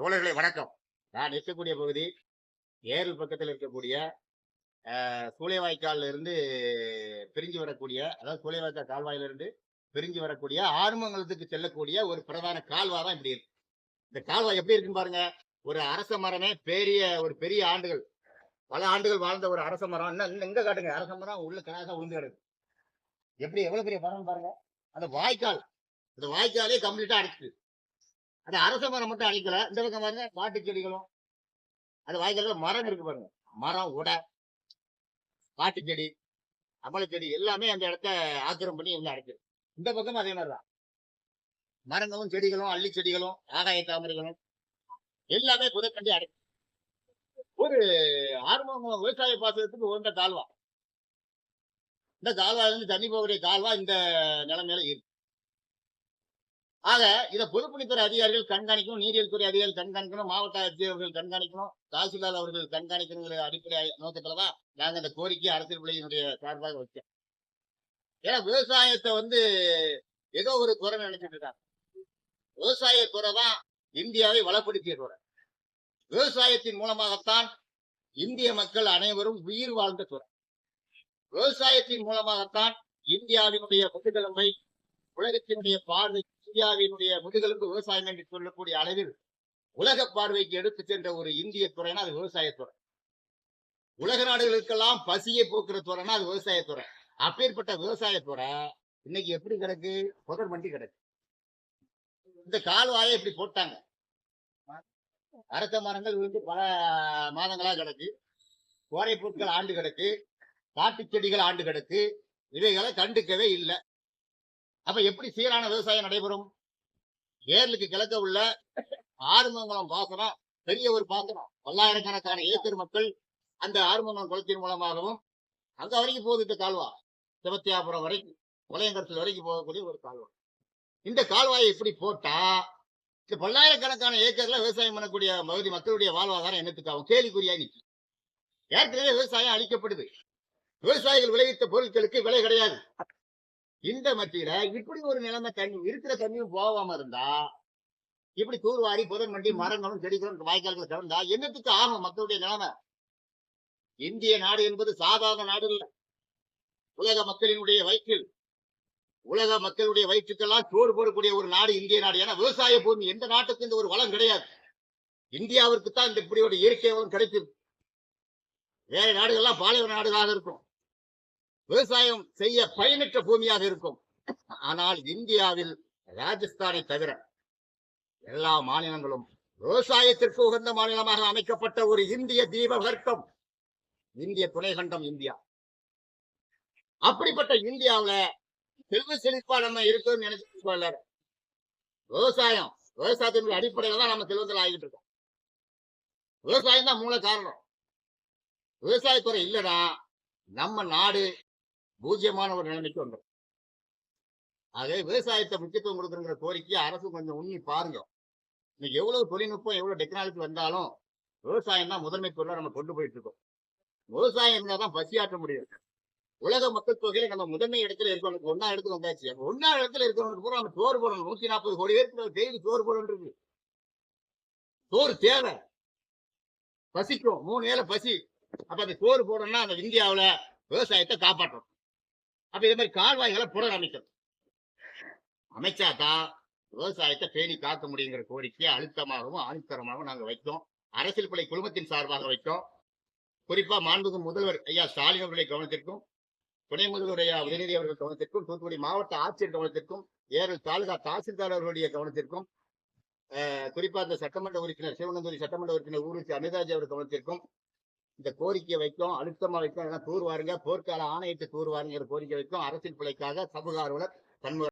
தோழர்களை வணக்கம். நான் இருக்கக்கூடிய பகுதி ஏரல் பக்கத்தில் இருக்கக்கூடிய சூளைவாய்க்கால்ல இருந்து பிரிஞ்சு வரக்கூடிய அதாவது சூளைவாய்க்கால் கால்வாயிலிருந்து பிரிஞ்சு வரக்கூடிய ஆறுமங்கலத்துக்கு செல்லக்கூடிய ஒரு பிரதான கால்வாய் தான் இப்படி இருக்கு. இந்த கால்வாய் எப்படி இருக்குன்னு பாருங்க. ஒரு அரச மரமே பெரிய ஒரு பெரிய ஆண்டுகள். பல ஆண்டுகள் வாழ்ந்த ஒரு அரச மரம். இன்னும் எங்க காட்டுங்க? அரச மரம் உள்ள கடாசா உளுந்து கிடக்கு. எப்படி எவ்வளவு பெரிய மரம் பாருங்க. அந்த வாய்க்கால். அந்த வாய்க்காலே கம்ப்ளீட்டா அடைச்சிட்டு அது அரச மரம் மட்டும் அழிக்கல. இந்த பக்கம் பாருங்க காட்டு செடிகளும். அது வாய்க்கால மரம் இருக்கு பாருங்க. மரம் உடை காட்டு செடி அமல செடி எல்லாமே அந்த இடத்த ஆக்கிரம் பண்ணி உள்ள அடைக்குது. இந்த பக்கம் அதே மாதிரிதான். மரங்களும் செடிகளும் அள்ளி செடிகளும் ஆகாய தாமரைகளும் எல்லாமே புதைக்கண்டி அடைக்கும் ஒரு ஆறுமுகம் விவசாய பாசனத்துக்கு உகந்த கால்வா இந்த கால்வாய் தண்ணி போகக்கூடிய கால்வா இந்த நிலைமையில இருக்கு. ஆக இதை பொதுப்பணித்துறை அதிகாரிகள் கண்காணிக்கணும் நீரியல் துறை அதிகாரிகள் கண்காணிக்கணும் மாவட்ட ஆட்சியர்கள் அவர்கள் கண்காணிக்கணும் தாசில்தார் அவர்கள் கண்காணிக்கணுங்கிற அடிப்படை நோக்கத்துலதான் நாங்க இந்த கோரிக்கை அரசியல் பிள்ளையினுடைய சார்பாக வச்சோம். ஏன்னா விவசாயத்தை வந்து ஏதோ ஒரு குறை நினைச்சிட்டு இருக்காங்க. விவசாய துறை தான் இந்தியாவை வளப்படுத்திய துறை விவசாயத்தின் மூலமாகத்தான் இந்திய மக்கள் அனைவரும் உயிர் வாழ்ந்த துறை விவசாயத்தின் மூலமாகத்தான் இந்தியாவினுடைய முதுகெலும்பை உலகத்தினுடைய பார்வை இந்தியாவினுடைய முதுகெலும்பு விவசாயம் என்று சொல்லக்கூடிய அளவில் உலக பார்வைக்கு எடுத்து சென்ற ஒரு இந்திய துறைனா அது விவசாயத்துறை உலக நாடுகளுக்கெல்லாம் பசியை போக்குற துறைனா அது விவசாயத்துறை அப்பேற்பட்ட விவசாயத்துறை இன்னைக்கு எப்படி கிடக்கு? புதர் மண்டி கிடக்கு. இந்த கால்வாயை இப்படி போட்டாங்க. அரச மரங்கள் விழுந்து பல மாதங்களா கிடக்கு. கோரை பொருட்கள் ஆண்டு கிடக்கு. காட்டு செடிகள் ஆண்டு கிடக்கு. இவைகளை கண்டுக்கவே இல்லை. அப்ப எப்படி சீரான விவசாயம் நடைபெறும்? ஏர்லுக்கு கிழக்க உள்ள ஆறுமங்கலம் பாசனம் பெரிய ஒரு பாசனம். பல்லாயிரக்கணக்கான ஏக்கர் மக்கள் அந்த ஆறுமங்கலம் குளத்தின் மூலமாகவும் அங்க வரைக்கும் போகுது இந்த கால்வா. சிவத்தியாபுரம் வரைக்கும் உலயங்கரத்தில் வரைக்கும் போகக்கூடிய ஒரு கால்வா. இந்த கால்வாயை இப்படி போட்டா இந்த பல்லாயிரக்கணக்கான ஏக்கர்ல விவசாயம் பண்ணக்கூடிய பகுதி மக்களுடைய வாழ்வாதாரம் என்னத்துக்காகும்? கேலிக்குறியா நிற்கும் ஏற்கனவே விவசாயம் அழிக்கப்படுது. விவசாயிகள் விளைவித்த பொருட்களுக்கு விலை கிடையாது. இந்த மத்தியில இப்படி ஒரு நிலைமை தண்ணி இருக்கிற தண்ணியும் போகாம இருந்தா இப்படி தூர்வாரி புதன் மண்டி மரங்களும் செடிகளும் வாய்க்கால்கள் திறந்தா என்னத்துக்கு ஆகும் மக்களுடைய நிலைமை? இந்திய நாடு என்பது சாதாரண நாடு இல்ல. உலக மக்களினுடைய வயிற்றில் உலக மக்களுடைய வயிற்றுக்கெல்லாம் சோறு போடக்கூடிய ஒரு நாடு இந்திய நாடு. ஏன்னா விவசாய பூமி எந்த நாட்டுக்கு இந்த ஒரு வளம் கிடையாது. இந்தியாவிற்கு தான் இந்த இப்படி ஒரு இயற்கை வளம் கிடைச்சது வேற நாடுகள்லாம் பாலைவன நாடுகளாக இருக்கும். விவசாயம் செய்ய பயனற்ற பூமியாக இருக்கும். ஆனால் இந்தியாவில் ராஜஸ்தானை தவிர எல்லா மாநிலங்களும் விவசாயத்திற்கு உகந்த மாநிலமாக அமைக்கப்பட்ட ஒரு இந்திய தீபகற்பம் இந்திய துணைக்கண்டம் இந்தியா. அப்படிப்பட்ட இந்தியாவுல செல்வ செழிப்பா நம்ம இருக்கோம்னு நினைச்சு எல்லாரும். விவசாயம் விவசாயத்தினுடைய அடிப்படையில தான் நம்ம செல்வத்தில் ஆகிட்டு இருக்கோம். விவசாயம் தான் மூல காரணம். விவசாயத்துறை இல்லைன்னா நம்ம நாடு பூஜ்யமான ஒரு நிலைமைக்கு வந்துடும் ஆகவே விவசாயத்தை முக்கியத்துவம் கொடுக்குற கோரிக்கையை அரசு கொஞ்சம் உண்ணி பாருங்க. இன்னைக்கு எவ்வளவு தொழில்நுட்பம் எவ்வளவு டெக்னாலஜி வந்தாலும் விவசாயம் தான் முதன்மை பொருளா நம்ம கொண்டு போயிட்டு இருக்கோம். விவசாயம் இருந்தா தான் பசியாற்ற முடியும். உலக மக்கள் தொகையில நம்ம முதன்மை இடத்துல இருக்கவனுக்கு ஒன்னா இடத்துல வந்தாச்சு. ஒன்னா இடத்துல இருக்கவனுக்கு பூரா நம்ம சோறு போடணும். நூத்தி நாற்பது கோடி பேருக்கு டெய்லி சோறு போடணும் இருக்கு. சோறு தேவை. பசிக்கும். மூணு வேலை பசி. அப்ப அந்த சோறு போடணும்னா அந்த இந்தியாவுல விவசாயத்தை காப்பாற்றணும். அப்ப இதே மாதிரி கால்வாய்களை புனரமைக்கணும் அமைச்சாதான் விவசாயத்தை பேணி காக்க முடியுங்கிற கோரிக்கையை அழுத்தமாகவும் ஆணித்தரமாகவும் நாங்க வைத்தோம். அரசியல் படை குழுமத்தின் சார்பாக வைத்தோம். குறிப்பா மாண்புகு முதல்வர் ஐயா ஸ்டாலின் அவர்களை கவனத்திற்கும் துணை முதல்வர் ஐயா உதயநிதி அவர்கள் கவனத்திற்கும் தூத்துக்குடி மாவட்ட ஆட்சியர் கவனத்திற்கும் ஏரல் தாலுகா தாசில்தார் அவர்களுடைய கவனத்திற்கும் குறிப்பா இந்த சட்டமன்ற உறுப்பினர் சிவனந்தூரி சட்டமன்ற உறுப்பினர் ஊருக்கு அமிதாஜி அவர் கவனத்திற்கும் இந்த கோரிக்கையை வைக்கும் அழுத்தமா வைக்கும் ஏன்னா போர்க்கால ஆணையத்தை தூர்வாருங்கிற கோரிக்கை வைக்கும் அரசியல் பிழைக்காக சமூக ஆர்வலர் சண்முக